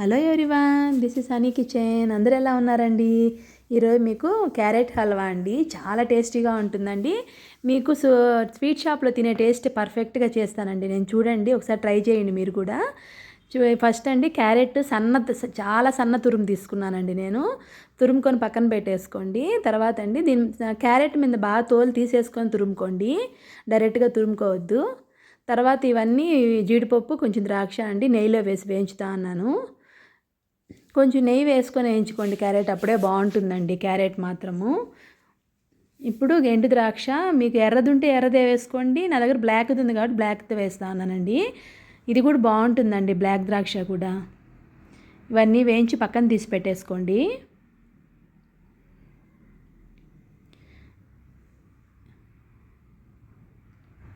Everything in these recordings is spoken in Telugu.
Hello everyone this is Honey Kitchen. అందరు ఎలా ఉన్నారండి? ఈరోజు మీకు క్యారెట్ హల్వా అండి. చాలా టేస్టీగా ఉంటుందండి. మీకు స్వీట్ షాప్లో తినే టేస్ట్ పర్ఫెక్ట్గా చేస్తానండి. నేను చూడండి ఒకసారి ట్రై చేయండి మీరు కూడా. చూ- ఫస్ట్ అండి క్యారెట్ సన్న చాలా సన్న తురుము తీసుకున్నానండి నేను. తురుముకొని పక్కన పెట్టేసుకోండి. తర్వాత అండి దీని క్యారెట్ మీద బాగా తోలు తీసేసుకొని తురుముకోండి. డైరెక్ట్గా తురుముకోవద్దు. తర్వాత ఇవన్నీ జీడిపప్పు కొంచెం ద్రాక్ష అండి నెయ్యిలో వేసి వేయించుతా అన్నాను కొంచెం నెయ్యి వేసుకొని వేయించుకోండి. క్యారెట్ అప్పుడే బాగుంటుందండి. క్యారెట్ మాత్రము. ఇప్పుడు ఎండు ద్రాక్ష మీకు ఎర్రది ఉంటే ఎర్రదే వేసుకోండి. నా దగ్గర బ్లాక్ది ఉంది కాబట్టి బ్లాక్ది వేస్తానండి ఇది కూడా బాగుంటుందండి బ్లాక్ ద్రాక్ష కూడా. ఇవన్నీ వేయించి పక్కన తీసి పెట్టేసుకోండి.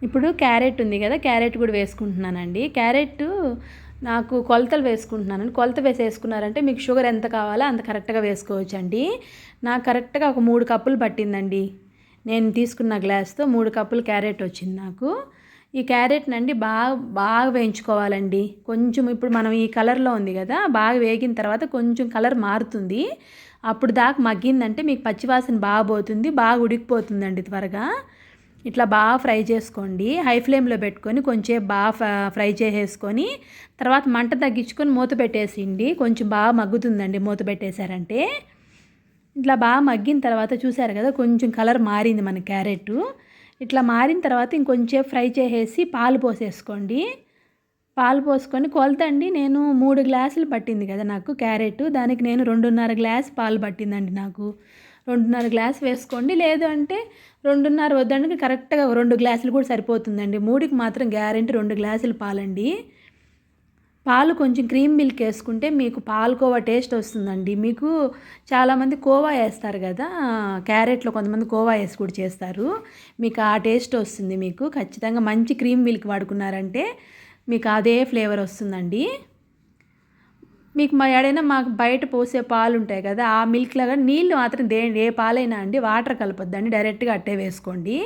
ఇప్పుడు క్యారెట్ ఉంది కదా క్యారెట్ కూడా వేసుకుంటున్నానండి. క్యారెట్ నాకు కొలతలు వేసుకుంటున్నానండి కొలత వేసేసుకున్నారంటే మీకు షుగర్ ఎంత కావాలో అంత కరెక్ట్గా వేసుకోవచ్చు అండి నాకు కరెక్ట్గా ఒక మూడు కప్పులు పట్టిందండి. నేను తీసుకున్న గ్లాస్తో మూడు కప్పులు క్యారెట్ వచ్చింది నాకు. ఈ క్యారెట్నండి బాగా బాగా వేయించుకోవాలండి. కొంచెం ఇప్పుడు మనం ఈ కలర్లో ఉంది కదా బాగా వేగిన తర్వాత కొంచెం కలర్ మారుతుంది. అప్పుడు దాకా మగ్గిందంటే మీకు పచ్చివాసన బాగా పోతుంది బాగా ఉడికిపోతుందండి త్వరగా. ఇట్లా బాగా ఫ్రై చేసుకోండి. హై ఫ్లేమ్లో పెట్టుకొని కొంచెం బాగా ఫ్రై చేసేసుకొని తర్వాత మంట తగ్గించుకొని మూత పెట్టేసిండి. కొంచెం బాగా మగ్గుతుందండి మూత పెట్టేశారంటే. ఇట్లా బాగా మగ్గిన తర్వాత చూసారు కదా కొంచెం కలర్ మారింది మన క్యారెట్. ఇట్లా మారిన తర్వాత ఇంకొంచెం ఫ్రై చేసేసి పాలు పోసేసుకోండి. పాలు పోసుకొని కొలతండి. నేను మూడు గ్లాసులు పట్టింది కదా నాకు క్యారెట్. దానికి నేను రెండున్నర గ్లాస్ పాలు పట్టిందండి నాకు. రెండున్నర గ్లాస్ వేసుకోండి. లేదు అంటే రెండున్నర వద్దండి కరెక్ట్గా రెండు గ్లాసులు కూడా సరిపోతుందండి. మూడికి మాత్రం గ్యారెంటీ రెండు గ్లాసులు పాలండి. పాలు కొంచెం క్రీమ్ మిల్క్ వేసుకుంటే మీకు పాలకోవా టేస్ట్ వస్తుందండి. మీకు చాలామంది కోవా వేస్తారు కదా క్యారెట్లో కొంతమంది కోవా వేసి కూడా చేస్తారు. మీకు ఆ టేస్ట్ వస్తుంది మీకు. ఖచ్చితంగా మంచి క్రీమ్ మిల్క్ వాడుకున్నారంటే మీకు అదే ఫ్లేవర్ వస్తుందండి. మీకు మా ఎడైనా మాకు బయట పోసే పాలు ఉంటాయి కదా ఆ మిల్క్ లాగా నీళ్ళు మాత్రం దే ఏ పాలైనా అండి వాటర్ కలపొద్దండి డైరెక్ట్గా అట్టే వేసుకోండి.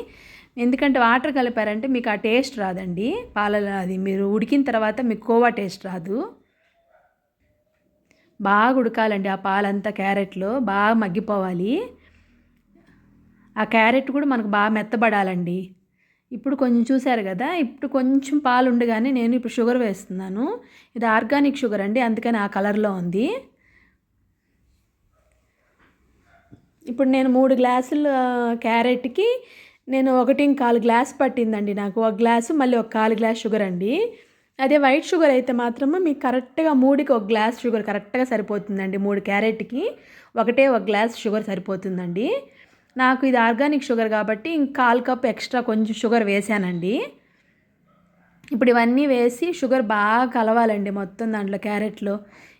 ఎందుకంటే వాటర్ కలిపారంటే మీకు ఆ టేస్ట్ రాదండి. పాలలో అది మీరు ఉడికిన తర్వాత మీకు కోవా టేస్ట్ రాదు. బాగా ఉడకాలండి ఆ పాలంతా క్యారెట్లో బాగా మగ్గిపోవాలి. ఆ క్యారెట్ కూడా మనకు బాగా మెత్తబడాలండి. ఇప్పుడు కొంచెం చూశారు కదా ఇప్పుడు కొంచెం పాలు ఉండగానే నేను ఇప్పుడు షుగర్ వేస్తున్నాను. ఇది ఆర్గానిక్ షుగర్ అండి అందుకని ఆ కలర్లో ఉంది. ఇప్పుడు నేను మూడు గ్లాసుల క్యారెట్కి నేను ఒకటి కాలు గ్లాస్ పట్టిందండి నాకు ఒక గ్లాసు మళ్ళీ ఒక కాలు గ్లాస్ షుగర్ అండి. అదే వైట్ షుగర్ అయితే మాత్రము మీకు కరెక్ట్గా మూడుకి ఒక గ్లాస్ షుగర్ కరెక్ట్గా సరిపోతుందండి మూడు క్యారెట్కి. ఒకటే ఒక గ్లాస్ షుగర్ సరిపోతుందండి. నాకు ఇది ఆర్గానిక్ షుగర్ కాబట్టి ఇంక కాల్ కప్ ఎక్స్ట్రా కొంచెం షుగర్ వేసానండి. ఇప్పుడు ఇవన్నీ వేసి షుగర్ బాగా కలవాలండి మొత్తం దాంట్లో క్యారెట్లో.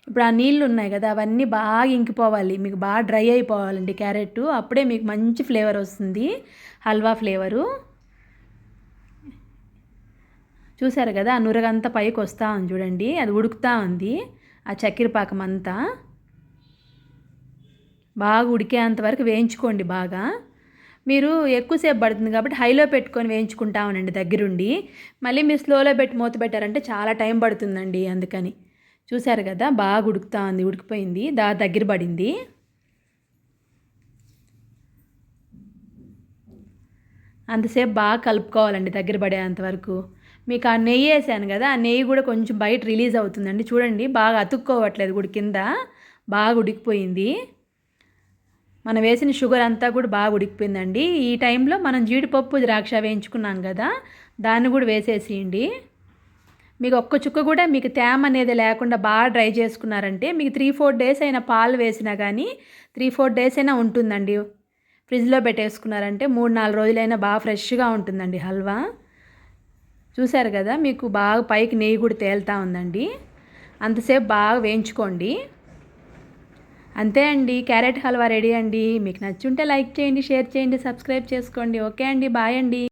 ఇప్పుడు ఆ నీళ్ళు ఉన్నాయి కదా అవన్నీ బాగా ఇంకిపోవాలి. మీకు బాగా డ్రై అయిపోవాలండి క్యారెట్ అప్పుడే మీకు మంచి ఫ్లేవర్ వస్తుంది. హల్వా ఫ్లేవరు. చూసారు కదా ఆ నురగంతా పైకి వస్తూ ఉంది చూడండి. అది ఉడుకుతూ ఉంది. ఆ చక్కెర పాకం అంతా. బాగా ఉడికేంత వరకు వేయించుకోండి బాగా. మీరు ఎక్కువసేపు పడుతుంది కాబట్టి హైలో పెట్టుకొని వేయించుకుంటా ఉండండి దగ్గరుండి. మళ్ళీ మీరు స్లోలో పెట్టి మూత పెట్టారంటే చాలా టైం పడుతుందండి అందుకని. చూశారు కదా బాగా ఉడుకుతా ఉంది ఉడికిపోయింది దా దగ్గర పడింది. అంతసేపు బాగా కలుపుకోవాలండి దగ్గర పడేంత వరకు. మీకు ఆ నెయ్యి వేసాను కదా ఆ నెయ్యి కూడా కొంచెం బయట రిలీజ్ అవుతుందండి. చూడండి బాగా అతుక్కోవట్లేదు గుడి కింద బాగా ఉడికిపోయింది. మనం వేసిన షుగర్ అంతా కూడా బాగా ఉడికిపోయిందండి. ఈ టైంలో మనం జీడిపప్పు ద్రాక్ష వేయించుకున్నాం కదా దాన్ని కూడా వేసేసేయండి. మీకు ఒక్క చుక్క కూడా మీకు తేమ అనేది లేకుండా బాగా డ్రై చేసుకున్నారంటే మీకు త్రీ ఫోర్ డేస్ అయినా పాలు వేసినా కానీ త్రీ ఫోర్ డేస్ అయినా ఉంటుందండి. ఫ్రిడ్జ్లో పెట్టేసుకున్నారంటే మూడు నాలుగు రోజులైనా బాగా ఫ్రెష్గా ఉంటుందండి హల్వా. చూశారు కదా మీకు బాగా పైకి నెయ్యి కూడా తేలుతూ ఉందండి. అంతసేపు బాగా వేయించుకోండి. అంతే అండి క్యారెట్ హల్వా రెడీ అండి. మీకు నచ్చుంటే లైక్ చేయండి షేర్ చేయండి సబ్స్క్రైబ్ చేసుకోండి. ఓకే అండి బాయ్ అండి.